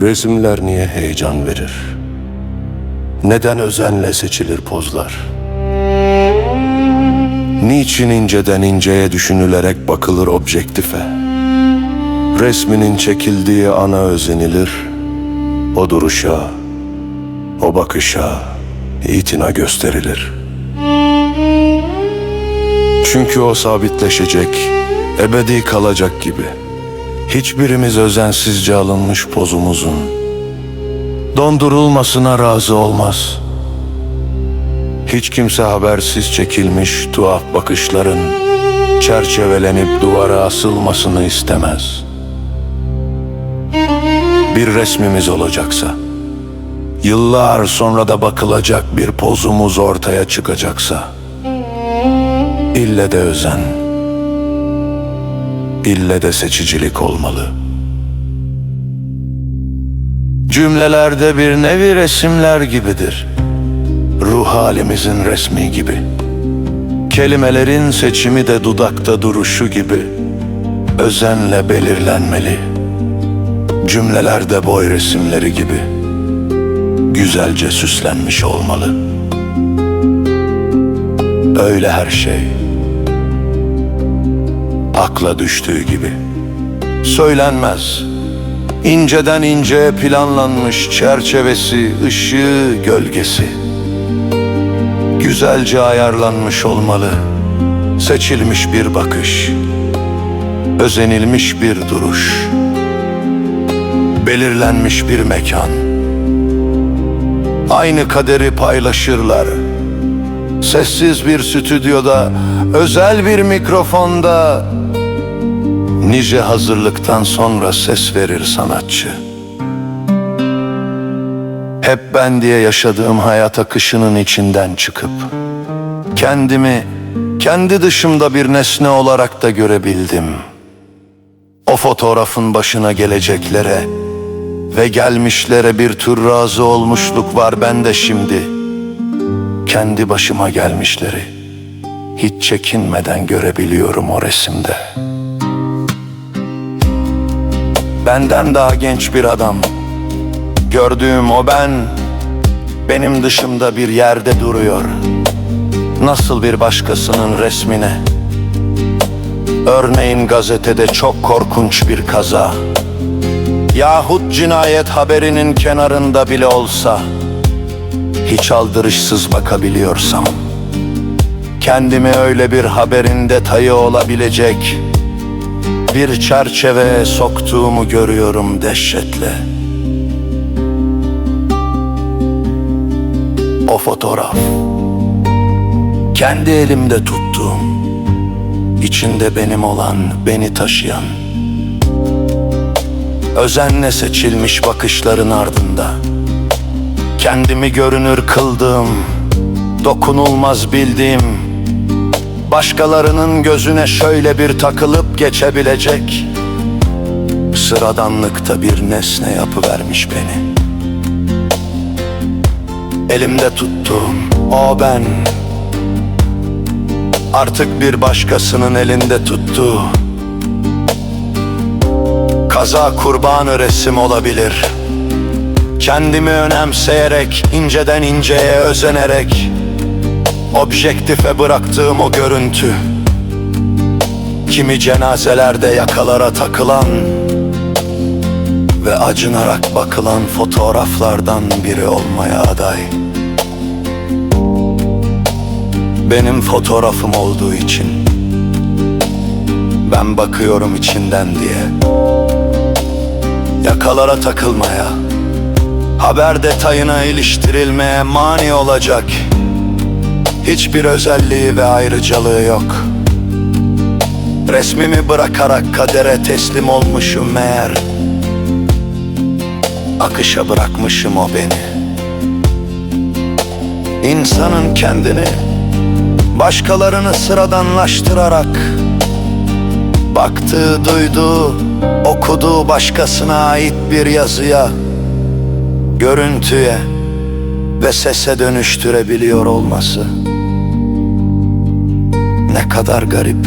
Resimler niye heyecan verir? Neden özenle seçilir pozlar? Niçin inceden inceye düşünülerek bakılır objektife? Resminin çekildiği ana özenilir, o duruşa, o bakışa itina gösterilir. Çünkü o sabitleşecek, ebedi kalacak gibi. Hiçbirimiz özensizce alınmış pozumuzun dondurulmasına razı olmaz. Hiç kimse habersiz çekilmiş tuhaf bakışların çerçevelenip duvara asılmasını istemez. Bir resmimiz olacaksa, yıllar sonra da bakılacak bir pozumuz ortaya çıkacaksa, ille de özen, ille de seçicilik olmalı. Cümlelerde bir nevi resimler gibidir. Ruh halimizin resmi gibi. Kelimelerin seçimi de dudakta duruşu gibi. Özenle belirlenmeli. Cümlelerde boy resimleri gibi. Güzelce süslenmiş olmalı. Öyle her şey. Akla düştüğü gibi. Söylenmez. İnceden inceye planlanmış çerçevesi, ışığı, gölgesi. Güzelce ayarlanmış olmalı. Seçilmiş bir bakış. Özenilmiş bir duruş. Belirlenmiş bir mekan. Aynı kaderi paylaşırlar. Sessiz bir stüdyoda, özel bir mikrofonda nice hazırlıktan sonra ses verir sanatçı. Hep ben diye yaşadığım hayat akışının içinden çıkıp kendimi kendi dışımda bir nesne olarak da görebildim. O fotoğrafın başına geleceklere ve gelmişlere bir tür razı olmuşluk var bende şimdi. Kendi başıma gelmişleri hiç çekinmeden görebiliyorum o resimde. Benden daha genç bir adam. Gördüğüm o ben benim dışımda bir yerde duruyor. Nasıl bir başkasının resmine. Örneğin gazetede çok korkunç bir kaza. Yahut cinayet haberinin kenarında bile olsa hiç aldırışsız bakabiliyorsam kendimi öyle bir haberin detayı olabilecek bir çerçeveye soktuğumu görüyorum dehşetle. O fotoğraf, kendi elimde tuttuğum, içinde benim olan, beni taşıyan, özenle seçilmiş bakışların ardında, kendimi görünür kıldığım, dokunulmaz bildiğim, başkalarının gözüne şöyle bir takılıp geçebilecek sıradanlıkta bir nesne yapıvermiş beni. Elimde tuttuğum o ben artık bir başkasının elinde tuttuğu kaza kurbanı resim olabilir. Kendimi önemseyerek, inceden inceye özenerek Objektife bıraktığım o görüntü Kimi cenazelerde yakalara takılan Ve acınarak bakılan fotoğraflardan biri olmaya aday. Benim fotoğrafım olduğu için Ben bakıyorum içinden diye. Yakalara takılmaya Haber detayına iliştirilmeye mani olacak. Hiçbir özelliği ve ayrıcalığı yok. Resmimi bırakarak kadere teslim olmuşum meğer. Akışa bırakmışım o beni. İnsanın kendini Başkalarını sıradanlaştırarak Baktığı, duyduğu, okuduğu başkasına ait bir yazıya Görüntüye ve sese dönüştürebiliyor olması ne kadar garip.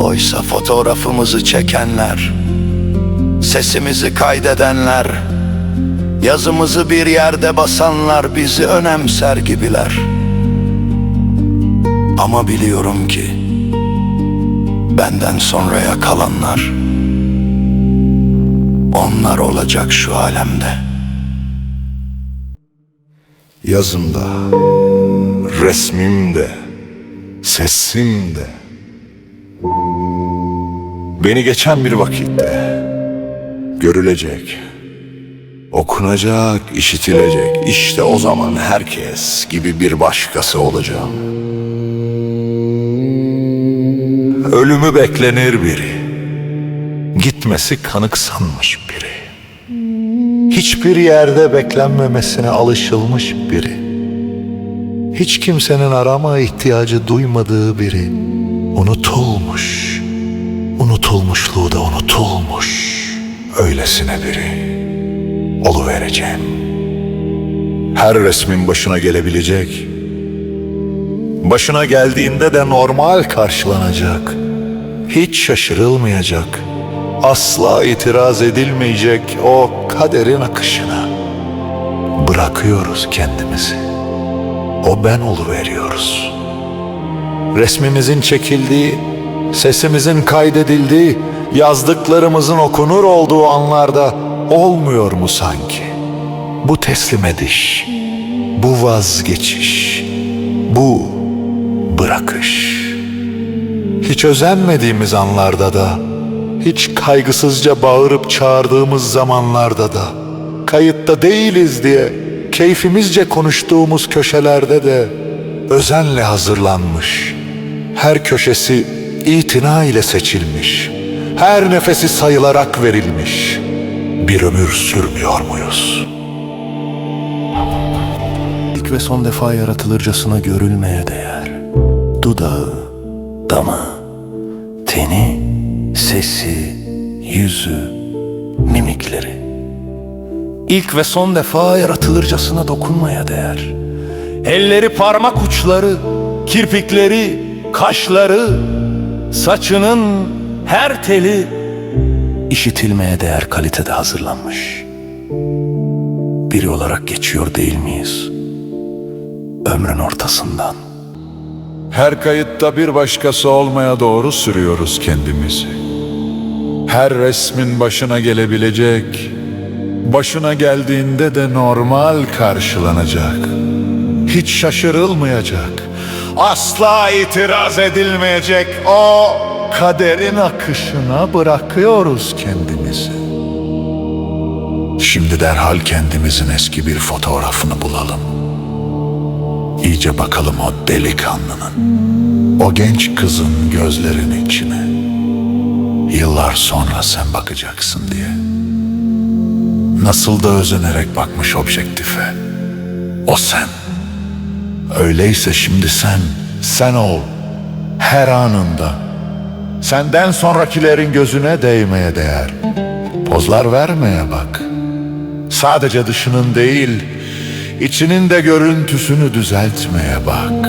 Oysa fotoğrafımızı çekenler Sesimizi kaydedenler, yazımızı bir yerde basanlar bizi önemser gibiler. Ama biliyorum ki benden sonraya kalanlar onlar olacak şu alemde. Yazımda, resmimde, sesimde. Beni geçen bir vakitte görülecek, okunacak, işitilecek. İşte o zaman herkes gibi bir başkası olacağım. Ölümü beklenir biri, gitmesi kanıksanmış biri. Hiçbir yerde beklenmemesine alışılmış biri. Hiç kimsenin arama ihtiyacı duymadığı biri. Unutulmuş. Unutulmuşluğu da unutulmuş. Öylesine biri. Oluvereceğim. Her resmin başına gelebilecek. Başına geldiğinde de normal karşılanacak. Hiç şaşırılmayacak asla itiraz edilmeyecek o kaderin akışına bırakıyoruz kendimizi. O ben oluveriyoruz. Resmimizin çekildiği, sesimizin kaydedildiği, yazdıklarımızın okunur olduğu anlarda olmuyor mu sanki? Bu teslim ediş, bu vazgeçiş, bu bırakış. Hiç özenmediğimiz anlarda da hiç kaygısızca bağırıp çağırdığımız zamanlarda da, kayıtta değiliz diye keyfimizce konuştuğumuz köşelerde de özenle hazırlanmış. Her köşesi itina ile seçilmiş. Her nefesi sayılarak verilmiş. Bir ömür sürmüyor muyuz? İlk ve son defa yaratılırcasına görülmeye değer. Dudağı, damağı, teni, sesi, yüzü, mimikleri. İlk ve son defa yaratılırcasına dokunmaya değer. Elleri parmak uçları, kirpikleri, kaşları, saçının her teli işitilmeye değer kalitede hazırlanmış. Biri olarak geçiyor değil miyiz? Ömrün ortasından. Her kayıtta bir başkası olmaya doğru sürüyoruz kendimizi. Her resmin başına gelebilecek, başına geldiğinde de normal karşılanacak. Hiç şaşırılmayacak, asla itiraz edilmeyecek o kaderin akışına bırakıyoruz kendimizi. Şimdi derhal kendimizin eski bir fotoğrafını bulalım. İyice bakalım o delikanlının, o genç kızın gözlerinin içine. Yıllar sonra sen bakacaksın diye. Nasıl da özenerek bakmış objektife. O sen. Öyleyse şimdi sen, sen ol. Her anında. Senden sonrakilerin gözüne değmeye değer. Pozlar vermeye bak. Sadece dışının değil, içinin de görüntüsünü düzeltmeye bak.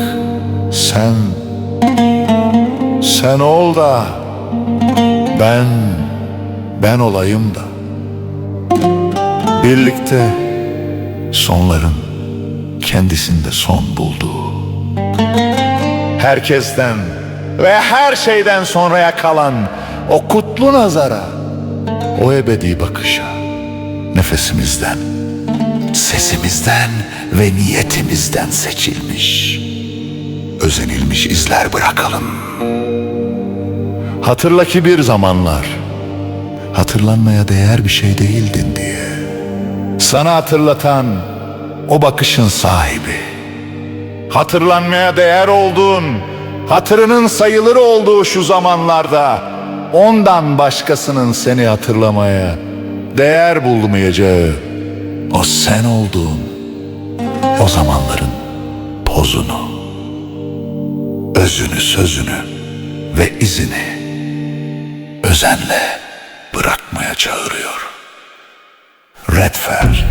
Sen, sen ol da ben, ben olayım da. Birlikte sonların kendisinde son bulduğu. Herkesten ve her şeyden sonraya kalan o kutlu nazara, o ebedi bakışa, nefesimizden, sesimizden ve niyetimizden seçilmiş, özenilmiş izler bırakalım. Hatırla ki bir zamanlar hatırlanmaya değer bir şey değildin diye. Sana hatırlatan o bakışın sahibi. Hatırlanmaya değer olduğun, hatırının sayılır olduğu şu zamanlarda ondan başkasının seni hatırlamaya değer bulmayacağı o sen olduğun o zamanların pozunu, özünü, sözünü ve izini özenle bırakmaya çağırıyor. Redfer